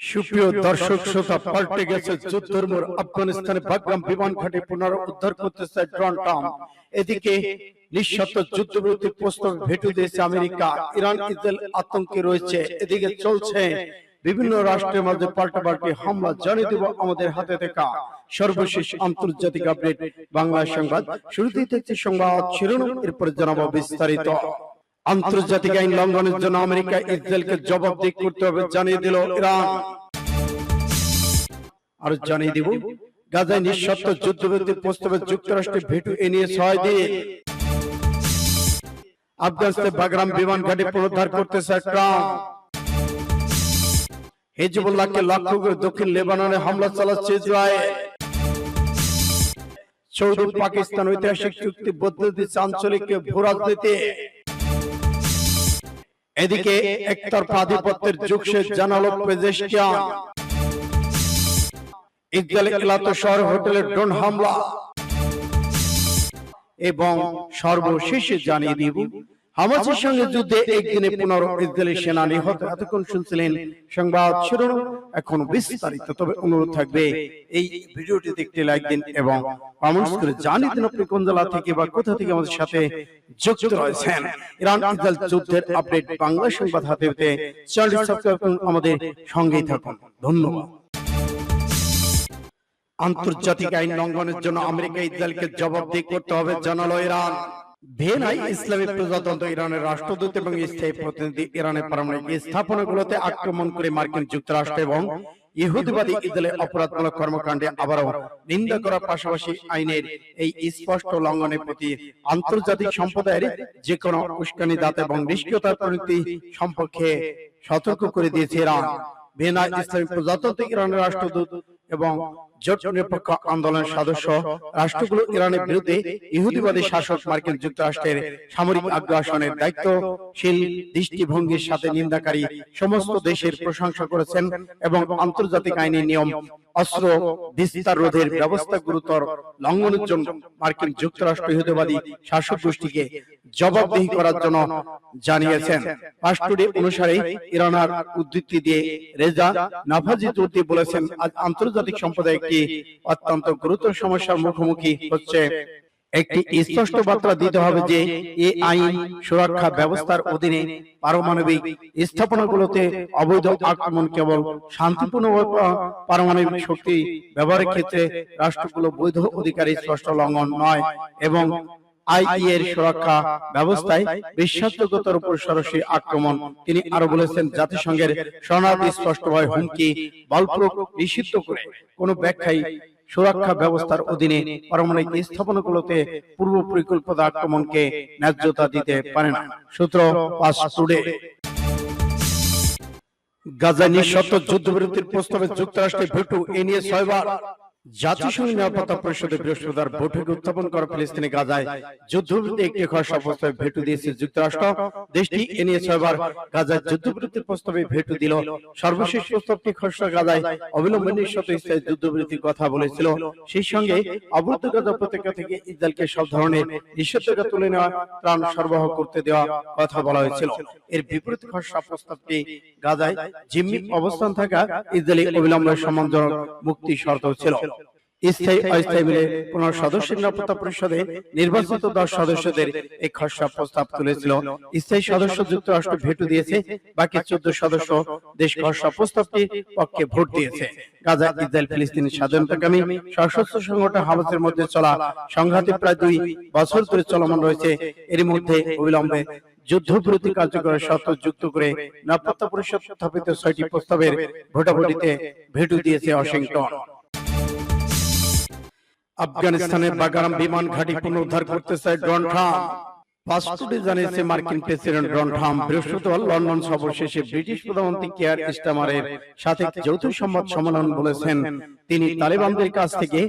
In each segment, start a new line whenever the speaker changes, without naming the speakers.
সুপ্রিয় দর্শক শ্রোতা পাল্টে গেছে যুদ্ধের মোড় আফগানিস্তানে বাগরাম বিমান ঘাঁটি পুনরুদ্ধার করতে চায় ডোনাল্ড ট্রাম্প। এদিকে নিঃশর্ত যুদ্ধবিরতির প্রস্তাব ভেটু দিয়েছে আমেরিকা। ইরান ইসরায়েল আতঙ্কে রয়েছে। এদিকে চলছে বিভিন্ন রাষ্ট্রের মধ্যে পাল্টাপাল্টি হামলা। জানিয়ে দেব আমাদের হাতে দেখা সর্বশেষ আন্তর্জাতিক আপডেট। বাংলা সংবাদ। শুরুতেই দেখছি সংবাদ শিরোনাম এরপরে জানাব বিস্তারিত। আন্তর্জাতিক আইন লঙ্ঘনের জন্য আমেরিকা ইসরায়েলকে জবাবদিহি করতে হবে, জানিয়ে দিল ইরান। আর জানিয়ে দিব, গাজায় নিঃশর্ত যুদ্ধবিরতির প্রস্তাবে যুক্তরাষ্ট্রের ভেটু নিয়ে ছয় দিয়ে আফগানিস্তানে বাগরাম বিমান ঘাঁটি পুনরুদ্ধার করতে চায় ট্রাম্প। হিজবুল্লাহকে লক্ষ্য করে দক্ষিণ লেবাননে হামলা চালাচ্ছে ইসরায়েল। সৌদি পাকিস্তান ঐতিহাসিক চুক্তি বদলে দিচ্ছে আঞ্চলিক ভূ রাজনীতি এদিকে একতরফা আধিপত্যের যুগ শেষ জানালো পেজেস্টিয়ান ইসরায়েল এলাত শহর হোটেলের ড্রোন হামলা। এবং সর্বশেষে জানিয়ে দিব হামাসের সঙ্গে যুদ্ধে একদিনে পুনর ইসরায়েলি সেনা নিহত এতক্ষণ শুনছিলেন সংবাদ শিরোনাম এখন বিস্তারিত তবে অনুরোধ থাকবে এই ভিডিওটি দেখতে লাইক দিন এবং কমেন্টস করে জানিয়ে দিন আপনি কোন জেলা থেকে বা কোথা থেকে আমাদের সাথে যুক্ত রয়েছেন ইরান ইসরায়েল যুদ্ধের আপডেট বাংলা সংবাদ হাতে পেতে চ্যানেলটি সাবস্ক্রাইব করুন, আমাদের সঙ্গেই থাকুন। ধন্যবাদ। আন্তর্জাতিক আইন লঙ্ঘনের জন্য আমেরিকা ইসরায়েলকে জবাবদিহি করতে হবে, জানালো ইরান। ভিয়েনায় ইসলামী প্রজাতন্ত্র ইরানের রাষ্ট্রদূত এবং স্থায়ী প্রতিনিধি ইরানের পারমাণবিক স্থাপনাগুলোতে আক্রমণ করে মার্কিন যুক্তরাষ্ট্র এবং ইহুদিবাদী ইসরায়েলের অপরাধমূলক কর্মকাণ্ডে আবারও নিন্দা করার পাশাপাশি আইনের এই স্পষ্ট লঙ্ঘনের প্রতি আন্তর্জাতিক সম্প্রদায়ের যে কোনো উস্কানি দাঁত এবং নিষ্ক্রিয়তার প্রণীতি সম্পর্কে সতর্ক করে দিয়েছে ইরান। ভিয়েনা ইসলামী প্রজাতন্ত্র ইরানের রাষ্ট্রদূত এবং জোট নিরপেক্ষ আন্দোলনের সদস্য রাষ্ট্রগুলো ইরানের বিরুদ্ধে ইহুদিবাদী শাসক মার্কিন যুক্তরাষ্ট্রের সামরিক আগ্রাসনের দায়িত্বশীল দৃষ্টিভঙ্গির সাথে নিন্দাকারী সমস্ত দেশের প্রশংসা করেছেন এবং আন্তর্জাতিক আইনি নিয়ম, অস্ত্র, বিস্তার রোধের ব্যবস্থা গুরুতর লঙ্ঘনের জন্য মার্কিন যুক্তরাষ্ট্র ইহুদিবাদী শাসক গোষ্ঠীকে জবাবদিহি করার জন্য জানিয়েছেন। রাষ্ট্রটি অনুসারে ইরানার উদ্ধৃতি দিয়ে রেজা নাফাজি বলেছেন আজ আন্তর্জাতিক সম্প্রদায় একটি অত্যন্ত গুরুতর সমস্যার মুখোমুখি হচ্ছে। একটি স্পষ্ট বার্তা দিতে হবে যে এই আইন সুরক্ষা ব্যবস্থার অধীনে পারমাণবিক স্থাপনাগুলোতে অবৈধ আক্রমণ কেবল শান্তিপূর্ণ পারমাণবিক শক্তি ব্যবহারের ক্ষেত্রে রাষ্ট্রগুলো বৈধ অধিকারী স্পষ্ট লঙ্ঘন নয় এবং আইই এর সুরক্ষা ব্যবস্থায় বিশ্বাসযোগ্যতার উপর সরাসরি আক্রমণ। তিনি আরও বলেছেন জাতিসংঘের শরণার্থী স্পষ্টভাবে হুমকি বলপ্রয়োগ নিষিদ্ধ করে। কোনো ব্যাখ্যায় সুরক্ষা ব্যবস্থার অধীনে পারমাণবিক স্থাপনাগুলোতে পূর্ব পরিকল্পিত আক্রমণকে ন্যায্যতা দিতে পারে না। সূত্র পাঁচ টুডে গাজায় নিঃশর্ত যুদ্ধবিরতির প্রস্তাবে যুক্তরাষ্ট্রের ভেটু এ নিয়ে ছয়বার জাতিসংঘ নিরাপত্তা পরিষদে বৃহস্পতিবার বৈঠকে উত্থাপন করা ফিলিস্তিনি গাজায় যুদ্ধবিরতি একটি খসড়া প্রস্তাবে ভেটু দিয়েছে যুক্তরাষ্ট্র। দেশটি এ নিয়ে ছয়বার গাজায় যুদ্ধবিরতির প্রস্তাবে ভেটু দিল। সর্বশেষ প্রস্তাবটি খসড়া গাজায় অবিলম্বে নিঃশত স্থায়ী যুদ্ধবিরতির কথা বলেছিল। সেই সঙ্গে অবরুদ্ধ গাজা উপত্যকা থেকে ইসরায়েলকে সব ধরনের নিষেধাজ্ঞা তুলে নেওয়া, ত্রাণ সরবরাহ করতে দেওয়া কথা বলা হয়েছিল। এর বিপরীত খসড়া প্রস্তাবটি গাজায় জিম্মি অবস্থান থাকা ইসরায়েলি অবিলম্বে সম্মানজনক মুক্তি শর্ত ছিল। স্থায়ী অস্থায়ী মিলে পনেরো সদস্য নিরাপত্তা পরিষদে নির্বাচিত দশ সদস্যদের এই খসড়া প্রস্তাব তুলেছিল। স্থায়ী সদস্য যুক্তরাষ্ট্র ভেটু দিয়েছে বাকি চোদ্দ সদস্য দেশ খসড়া প্রস্তাবটির পক্ষে ভোট দিয়েছে। গাজা ইসরায়েল ফিলিস্তিনি স্বাধীনতাকামী সশস্ত্র সংগঠন হামাসের মধ্যে চলা। সংঘাতে প্রায় দুই বছর ধরে চলমান রয়েছে। এর মধ্যে অবিলম্বে যুদ্ধবিরতি কার্যকরের শর্ত যুক্ত করে নিরাপত্তা পরিষদ স্থাপিত ছয়টি প্রস্তাবের ভোটাভুটিতে ভেটু দিয়েছে ওয়াশিংটন আফগানিস্তানের বাগারাম বিমান ঘাঁটি পুনরুদ্ধার করতে চায় ডোনাল্ড ট্রাম্প। পাসপোর্টে জানিয়েছে মার্কিন প্রেসিডেন্ট ডোনাল্ড ট্রাম্প। বৃহস্পতিবার লন্ডন সফর শেষে ব্রিটিশ প্রধানমন্ত্রী কেয়ার ইস্টামারের সাথে যৌথ সংবাদ সম্মেলন বলেছেন। তিনি তালেবানদের কাছ থেকে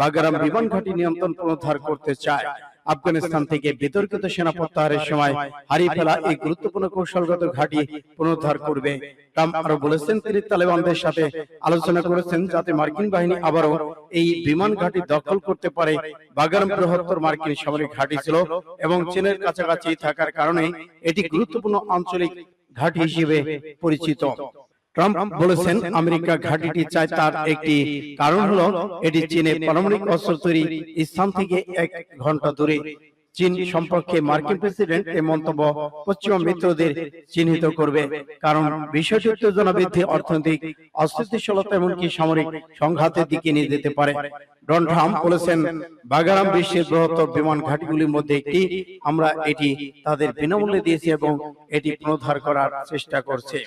বাগারাম বিমান ঘাঁটি নিয়ন্ত্রণ পুনরুদ্ধার করতে চায়। আফগানিস্তান থেকে বিতর্কিত সেনা প্রত্যাহারের সময় হারিয়ে ফেলা এই গুরুত্বপূর্ণ কৌশলগত ঘাঁটি পুনরুদ্ধার করবে। ট্রাম্প আরও বলেছেন তিনি তালেবানদের সাথে আলোচনা করেছেন যাতে মার্কিন বাহিনী আবারও এই বিমান ঘাঁটি দখল করতে পারে। বাগারাম বৃহত্তর মার্কিন সামরিক ঘাঁটি ছিল এবং চীনের কাছাকাছি থাকার কারণে এটি গুরুত্বপূর্ণ আঞ্চলিক ঘাঁটি হিসেবে পরিচিত। ট্রাম্প বলেছেন আমেরিকা ঘাঁটিটি চায় তার একটি কারণ হলো এটি চীনের পারমাণবিক অস্ত্র তৈরি স্থান থেকে এক ঘণ্টা দূরে। চীন সম্পর্কে মার্কিন প্রেসিডেন্ট এই মন্তব্য পশ্চিমা মিত্রদের চিহ্নিত করবে। কারণ বিষয়টি উত্তেজনা বৃদ্ধি অর্থনৈতিক অস্থিতিশীলতা এমনকি সামরিক সংঘাতের দিকে নিয়ে যেতে পারে। ডন ট্রাম্প বলেছেন, বাগারাম বিশ্বের বৃহত্তর বিমান ঘাঁটিগুলির মধ্যে একটি। আমরা এটি তাদের বিনামূল্যে দিয়েছি এবং এটি পুনরুদ্ধার করার চেষ্টা করছে।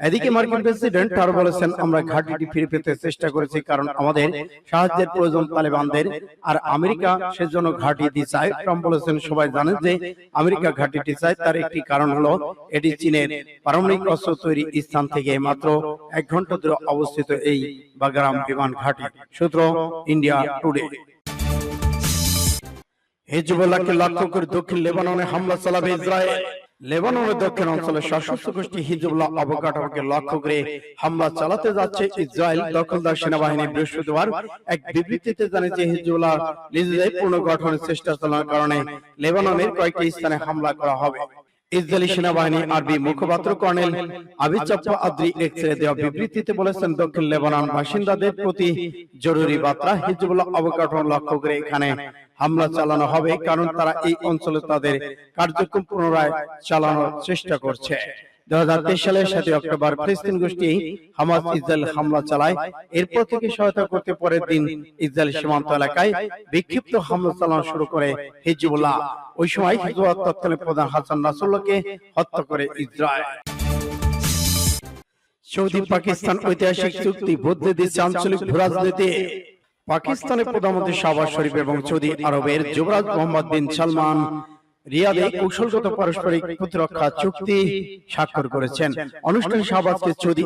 এদিকে মার্কিন প্রেসিডেন্ট আরও বলেছেন আমরা ঘাঁটিটি ফিরে পেতে চেষ্টা করেছি কারণ আমাদের সাহায্যের প্রয়োজন তালেবানদের আর আমেরিকা সেজন্য ঘাঁটিটি চায় ট্রাম্প বলেছেন সবাই জানেন যে আমেরিকা ঘাঁটিটি চায় তার একটি কারণ হলো এটি চীনের পারমাণবিক অস্ত্র তৈরি স্থান থেকে মাত্র এক ঘণ্টা দূরে অবস্থিত এই বাগারাম বিমান ঘাঁটি। সূত্র ইন্ডিয়া টুডে। হিজবুল্লাহকে লক্ষ্য করে দক্ষিণ লেবাননে হামলা চালাবে ইসরায়েল। লেবাননের দক্ষিণ অঞ্চলে সশস্ত্র গোষ্ঠী হিজবুল্লাহ অবকাঠামোকে লক্ষ্য করে হামলা চালাতে যাচ্ছে ইসরায়েল দখলদার সেনাবাহিনী বৃহস্পতিবার এক বিবৃতিতে জানিয়েছে হিজবুল্লাহ নিজেদের পুনর্গঠনের চেষ্টা চালানোর কারণে লেবাননের কয়েকটি স্থানে হামলা করা হবে। ইসরায়েলি সেনাবাহিনী আরবি মুখপাত্র কর্নেল আবিচাপ্পা আদ্রি এক্সরে দেওয়া বিবৃতিতে বলেছেন দক্ষিণ লেবানন বাসিন্দাদের প্রতি জরুরি বার্তা হিজবুল্লাহ অবকাঠামো লক্ষ্য করে এখানে হামলা চালানো হবে, কারণ তারা এই অঞ্চলে তাদের কার্যক্রম পুনরায় চালানোর চেষ্টা করছে। দু সালের সাথে অক্টোবর ফিলিস্তিন গোষ্ঠী ইসরায়েল হামলা চালায়। এরপর থেকে সহায়তা করতে পরের দিন ইসরায়েল সীমান্ত এলাকায় বিক্ষিপ্ত হামলা চালানো শুরু করে হিজবুল্লাহ। ওই সময় হিজবুল্লাহ তৎকালীন প্রধান হাসান নাসুল্লাহকে হত্যা করে ইসরায়েল। সৌদি, পাকিস্তান ঐতিহাসিক চুক্তি বদলে দিচ্ছে আঞ্চলিক ভূরাজনীতি। পাকিস্তানের প্রধানমন্ত্রী শাহবাজ শরীফ এবং সৌদি আরবের যুবরাজ মোহাম্মদ বিন সালমান রিয়াদে কৌশলগত পারস্পরিক প্রতিরক্ষা চুক্তি স্বাক্ষর করেছেন। অনুষ্ঠানে শাহবাজকে সৌদি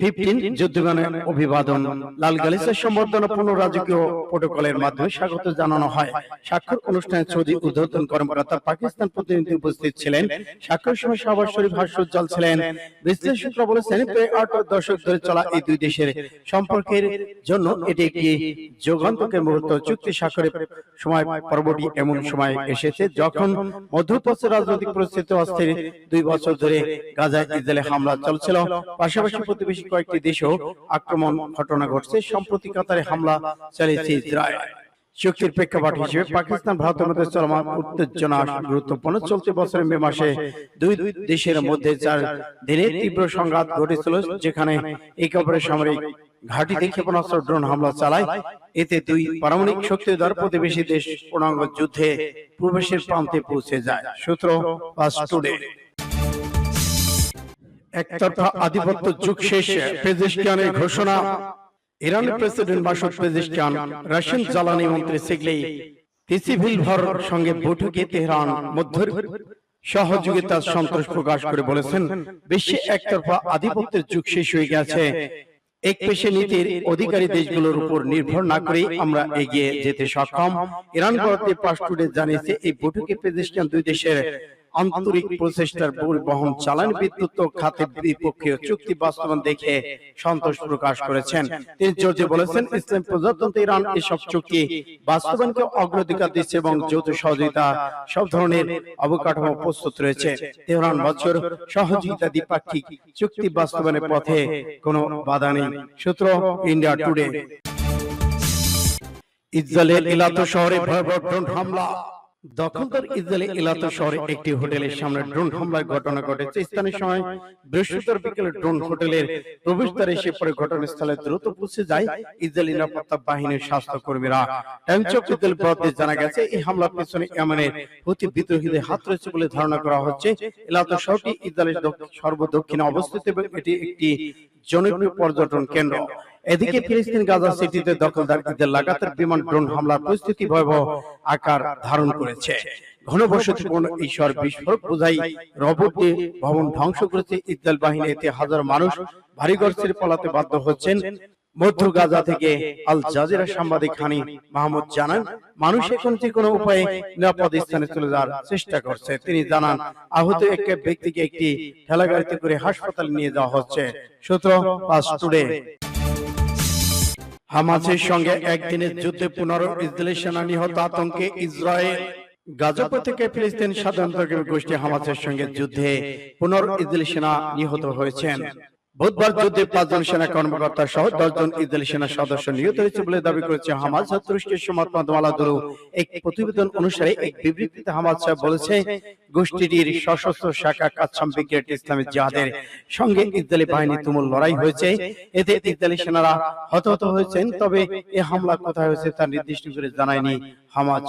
ফিফটিন যুদ্ধগানের অভিবাদন। লাল গালিচার সম্বর্ধনা পূর্ণ রাজকীয় প্রোটোকলের মাধ্যমে স্বাগত জানানো হয়। স্বাক্ষর অনুষ্ঠানে সৌদি উদ্বোধন কর্মকর্তা পাকিস্তান প্রতিনিধি উপস্থিত ছিলেন। স্বাক্ষর সময় শাহবাজ শরীফ হাস্যোজ্জ্বল ছিলেন। বিশ্লেষকরা বলেছেন প্রায় আট দশক ধরে চলা এই দুই দেশের সম্পর্কের জন্য এটি একটি যুগান্তকের মুহূর্ত। চুক্তি স্বাক্ষরের সময় পরবর্তী এমন সময় এসেছে যখন মধ্যপ্রাচ্যের রাজনৈতিক পরিস্থিতি অস্থির। দুই বছর ধরে গাজায় ইসরায়েলে হামলা চলছিল। পাশাপাশি প্রতিবেশী কয়েকটি দেশেও আক্রমণ ঘটনা ঘটছে। সম্প্রতি কাতারে হামলা চালিয়েছে ইসরায়েল। চুক্তির প্রেক্ষাপট হিসেবে পাকিস্তান, ভারতের মধ্যে চলমান উত্তেজনা গুরুত্বপূর্ণ। চলতি বছরের মে মাসে দুই দেশের মধ্যে চার দিনের তীব্র সংঘাত ঘটেছিল, যেখানে একে অপরের সামরিক ঘাঁটিতে ক্ষেপণাস্ত্র, ড্রোন হামলা চালায়। এতে দুই পারমাণবিক শক্তিধর প্রতিবেশী দেশ পূর্ণাঙ্গ যুদ্ধে প্রবেশের প্রান্তে পৌঁছে যায়। সূত্র পাস টুডে। একতরফা আধিপত্য যুগ শেষ পেজিস্টিয়ানের ঘোষণা ইরানের প্রেসিডেন্ট মাসুদ পেজিস্টিয়ান রাশিয়ান জ্বালানি মন্ত্রী সিগলেই তিসিভিলভর সঙ্গে বৈঠকে তেহরান মধ্য সহযোগিতার সন্তোষ প্রকাশ করে বলেছেন বিশ্বে একতরফা আধিপত্যের যুগ শেষ হয়ে গেছে। এক পেশে নীতির অধিকারী দেশগুলোর উপর নির্ভর না করে আমরা এগিয়ে যেতে সক্ষম। ইরান ভারতে পাসটুডে জানিয়েছে এই বৈঠকে পেজিস্টিয়ান দুই দেশের আন্তরিক প্রচেষ্টার পরিবহন চালান বিদ্যুৎ খাতের দ্বিপক্ষীয় চুক্তি বাস্তবায়ন দেখে সন্তোষ প্রকাশ করেছেন। তিনি জোরজে বলেছেন ইসলাম প্রজাতন্ত্র ইরান এসব চুক্তি বাস্তবায়নকে অগ্রাধিকার দিচ্ছে এবং যৌথ সহযোগিতা সব ধরনের অবকাঠামো প্রস্তুত রয়েছে। তেহরান বছর সহযোগিতা দ্বিপাক্ষিক চুক্তি বাস্তবায়নের পথে কোনো বাধা নেই। সূত্র ইন্ডিয়া টুডে। ইসরায়েলের ইলাতো শহরে ভয়াবহ ড্রোন হামলা। দখলদার ইসরায়েলি ইলাতো শহরে একটি হোটেলের সামনে ড্রোন হামলার ঘটনা ঘটেছে। স্থানীয় সময় বৃহস্পতিবার বিকেলে ড্রোন হোটেলের প্রবেশদ্বারে এসে ঘটনাস্থলে দ্রুত পৌঁছে যায় ইসরায়েলি নিরাপত্তা বাহিনীর ইসরায়েল বরাদ্দে জানা গেছে, এই হামলার পেছনে হুতি বিদ্রোহীদের হাত রয়েছে বলে ধারণা করা হচ্ছে। ইলাতো শহরটি ইসরায়েলের সর্বদক্ষিণে অবস্থিত এবং এটি একটি জনপ্রিয় পর্যটন কেন্দ্র। এদিকে ফিলিস্তিন গাজা সিটিতে দখলদার ঈদের লাগাতার বিমান ড্রোন হামলার পরিস্থিতি ভয়াবহ আকার ধারণ করেছে। ঘনবসতিপূর্ণ এই শহর বিস্ফোরক বোঝাই রবট ভবন ধ্বংস করেছে। ইসরায়েল বাহিনী এতে হাজার মানুষ ভারী গর্ষের পালাতে বাধ্য হচ্ছেন। মধ্য গাজা থেকে আল জাজিরা সাংবাদিক হানি মাহমুদ জানান মানুষ এখন যে কোনো উপায়ে নিরাপদ স্থানে চলে যাওয়ার চেষ্টা করছে। তিনি জানান আহত এক ব্যক্তিকে একটি ঠেলাগাড়িতে করে হাসপাতালে নিয়ে যাওয়া হচ্ছে। সূত্র পাস টুডে। হামাসের সঙ্গে একদিনের যুদ্ধে পুনরায় ইসরায়েলি সেনা নিহত আতঙ্কে ইসরায়েল গাজা থেকে ফিলিস্তিন স্বাধীনতা গোষ্ঠী হামাসের সঙ্গে যুদ্ধে পুনর ইসরায়েলি সেনা নিহত হয়েছেন। বুধবার যুদ্ধে পাঁচজন সেনা কর্মকর্তা সহ দশজন ইসরায়েলি সেনা সদস্য নিহত হয়েছে বলে দাবি করেছে হামাস। তুরস্কের মাধ্যম আলাদুরু এক প্রতিবেদন অনুসারে এক বিবৃতিতে হামাস বলেছে গোষ্ঠীটির সশস্ত্র শাখা কাচ্ছাম ব্রিগেড ইসলামী জিহাদের সঙ্গে ইসরায়েলি বাহিনী তুমুল লড়াই হয়েছে। এতে ইসরায়েলি সেনারা হতাহত হয়েছেন তবে এ হামলা কোথায় হয়েছে তা নির্দিষ্ট করে জানায়নি হামাস।